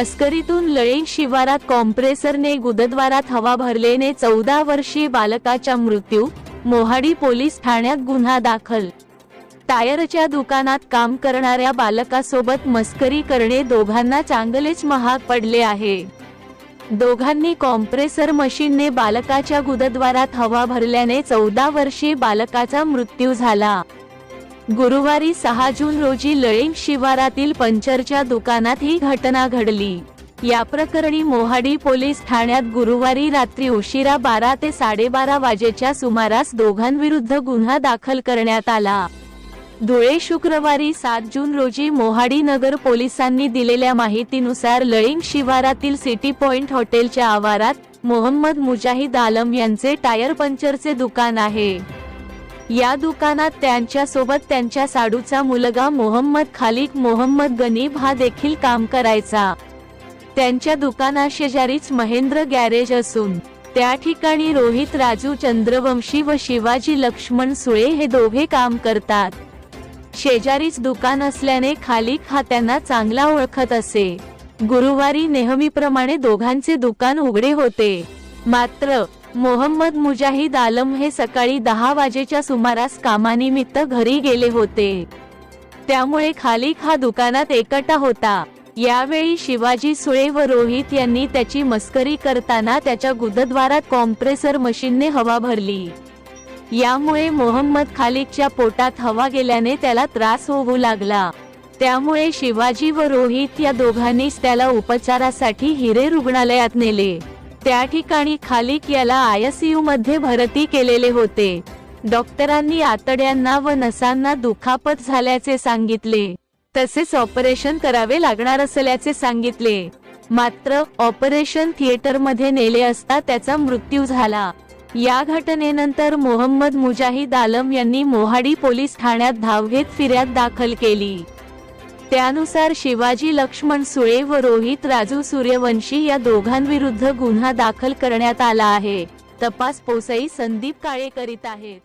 मस्करीतून लळी शिवारात कॉम्प्रेसरने गुदद्वारात हवा भरल्याने चौदा वर्षीय बालकाचा मृत्यू मोहाडी पोलीस ठाण्यात गुन्हा दाखल. टायरच्या दुकानात काम करणाऱ्या बालकासोबत मस्करी करणे दोघांना चांगलेच महाग पडले आहे. दोघांनी कॉम्प्रेसर मशीनने बालकाच्या गुदद्वारात हवा भरल्याने चौदा वर्षीय बालकाचा मृत्यू झाला. गुरुवारी सहा जून रोजी लळिंग शिवारातील पंचरच्या दुकानात ही घटना घडली. या प्रकरणी मोहाडी पोलीस ठाण्यात गुरुवारी रात्री उशिरा बारा ते साडेबारा वाजेच्या सुमारास दोघांविरुद्ध गुन्हा दाखल करण्यात आला. धुळे शुक्रवारी सात जून रोजी मोहाडी नगर पोलिसांनी दिलेल्या माहितीनुसार लळिंग शिवारातील सिटी पॉइंट हॉटेलच्या आवारात मोहम्मद मुजाहिद आलम यांचे टायर पंचरचे दुकान आहे. या दुकानात त्यांच्यासोबत त्यांच्या साडूचा मुलगा मोहम्मद खालिक मोहम्मद गनीब हा देखील काम करायचा. त्यांच्या दुकानाशेजारीच महेंद्र गॅरेज असून त्या ठिकाणी रोहित राजू चंद्रवंशी व शिवाजी लक्ष्मण सुळे हे दोघे काम करतात. शेजारीच दुकान असल्याने खालिक हा त्यांना चांगला ओळखत असे. गुरुवारी नेहमीप्रमाणे दोघांचे दुकान उघडे होते. मात्र मोहम्मद मुजाहिद आलम हे सकाळी दहा वाजेच्या सुमारास कामानिमित्त घरी गेले होते. त्यामुळे खालिक हा दुकानात एकटा होता. यावेळी शिवाजी सुळे व रोहित यांनी त्याची मस्करी करताना त्याच्या गुदद्वारात कॉम्प्रेसर मशीनने हवा भरली. यामुळे मोहम्मद खालिकच्या पोटात हवा गेल्याने त्याला त्रास होऊ लागला. त्यामुळे शिवाजी व रोहित या दोघांनीच त्याला उपचारासाठी हिरे रुग्णालयात नेले. त्या ठिकाणी खालिक याला आयसीयू मध्ये भरती केलेले होते. डॉक्टरांनी आतड्यांना व नसांना दुखापत झाल्याचे सांगितले. तसेच ऑपरेशन करावे लागणार असल्याचे सांगितले. मात्र ऑपरेशन थिएटरमध्ये नेले असता त्याचा मृत्यू झाला. या घटनेनंतर मोहम्मद मुजाहिद आलम यांनी मोहाडी पोलीस ठाण्यात धाव घेत फिर्याद दाखल केली. त्यानुसार शिवाजी लक्ष्मण सुळे व रोहित राजू सूर्यवंशी या दोघांविरुद्ध गुन्हा दाखल करण्यात आला आहे. तपास पोसई संदीप काळे करीत आहेत.